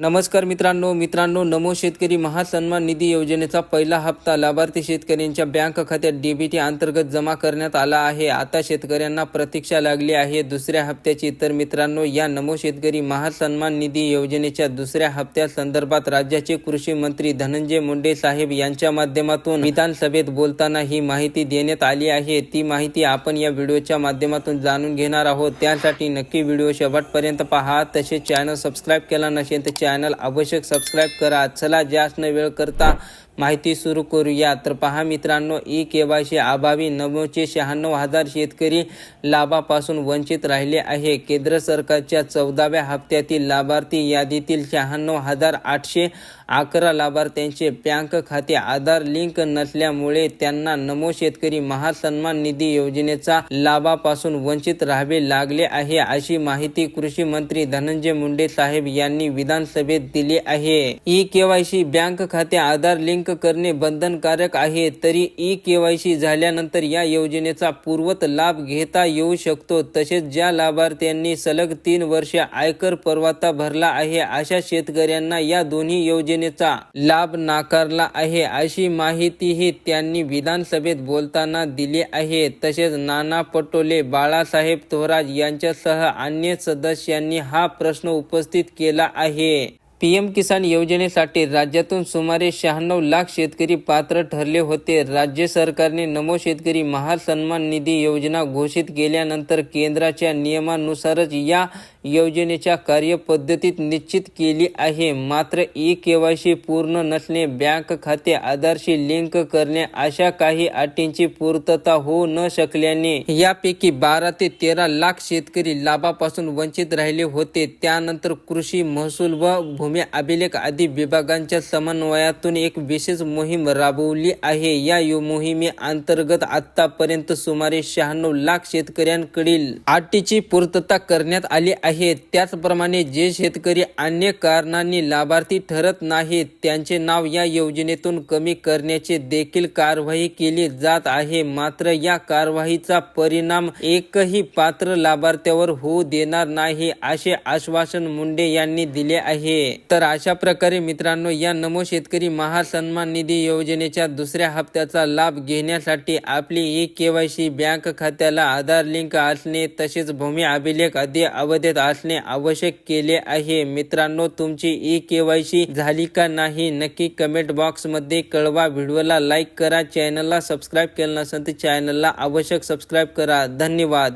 नमस्कार मित्रांनो मित्रांनो नमो शेतकरी महासन्मान निधी योजनेचा पहिला हप्ता लाभार्थी शेतकऱ्यांच्या बँक खात्यात डीबीटी अंतर्गत जमा करण्यात आला आहे. आता शेतकऱ्यांना प्रतीक्षा लागली आहे. दुसऱ्या हप्त्याची तर मित्रांनो या नमो शेतकरी महासन्मान निधी योजनेच्या दुसऱ्या हप्त्या संदर्भात राज्याचे कृषी मंत्री धनंजय मुंडे साहेब यांच्या माध्यमातून विधानसभेत बोलताना ही माहिती देण्यात आली आहे. ती माहिती आपण या व्हिडिओच्या माध्यमातून जाणून घेणार आहोत. त्यासाठी नक्की व्हिडिओ शेवटपर्यंत पहा. तसेच चॅनल सबस्क्राईब केला नसेल तर चॅनल आवश्यक सबस्क्राईब करा. चला जास्त वेळ करता माहिती सुरू करूया. तर पहा मित्रांनो ई के वाय सी अभावी नऊशे शहाण्णव हजार शेतकरी लाभापासून वंचित राहिले आहे. केंद्र सरकारच्या चौदाव्या हप्त्यातील लाभार्थी यादीतील शहाण्णव हजार आठशे अकरा लाभार्थ्यांचे बँक खाते आधार लिंक नसल्यामुळे त्यांना नमो शेतकरी महासन्मान निधी योजनेचा लाभापासून वंचित राहावे लागले आहे अशी माहिती कृषी मंत्री धनंजय मुंडे साहेब यांनी विधानसभेत दिली आहे. ई केवायसी बँक खाते आधार लिंक करणे बंधनकारक आहे. तरी ई केवायसी झाल्यानंतर या योजनेचा पूर्वत लाभ घेता येऊ शकतो. तसेच ज्या लाभार्थ्यांनी सलग तीन वर्ष आयकर परवाता भरला आहे अशा शेतकऱ्यांना या दोन्ही योजनेचा लाभ नाकारला आहे. अशी माहितीही त्यांनी विधानसभेत बोलताना दिली आहे. तसेच नाना पटोले बाळासाहेब थोरात यांच्यासह अन्य सदस्यांनी हा प्रश्न उपस्थित केला आहे. पी एम किसान योजनेसाठी राज्यातून सुमारे शहाण्णव लाख शेतकरी पात्र ठरले होते. राज्य सरकारने नमो शेतकरी महासन्मान निधी योजना घोषित केल्यानंतर केंद्राच्या नियमानुसारच या योजनेच्या कार्यपद्धतीत निश्चित केली आहे. मात्र ई केवायसी पूर्ण नसणे बँक खाते आधारशी लिंक करणे अशा काही अटींची पूर्तता होऊ न शकल्याने यापैकी बारा ते तेरा लाख शेतकरी लाभापासून वंचित राहिले होते. त्यानंतर कृषी महसूल व भूमी अभिलेख आदी विभागांच्या समन्वयातून एक विशेष मोहीम राबवली आहे. या मोहिमे मोहिमेअंतर्गत आतापर्यंत सुमारे शहाण्णव लाख शेतकऱ्यांकडील अटीची पूर्तता करण्यात आली आहे. त्याचप्रमाणे जे शेतकरी अन्य कारणांनी लाभार्थी ठरत नाहीत त्यांचे नाव या योजनेतून कमी करण्याचे देखील कारवाई केली जात आहे. मात्र या कारवाईचा परिणाम एकही पात्र लाभार्थ्यावर होऊ देणार नाही असे आश्वासन मुंडे यांनी दिले आहे. तर अशा प्रकारे मित्रांनो या नमो शेतकरी महासन्मान निधी योजनेच्या दुसऱ्या हप्त्याचा लाभ घेण्यासाठी आपली E K Y C bank खात्याला आधार लिंक असणे तसेच भूमी अभिलेख आधी अवधेत असणे आवश्यक केले आहे. मित्रांनो तुमची ई के वाय सी झाली का नाही नक्की कमेंट बॉक्समध्ये कळवा. व्हिडिओला लाईक करा. चॅनलला सबस्क्राईब केलं नसेल तर चॅनलला आवश्यक सबस्क्राईब करा. धन्यवाद.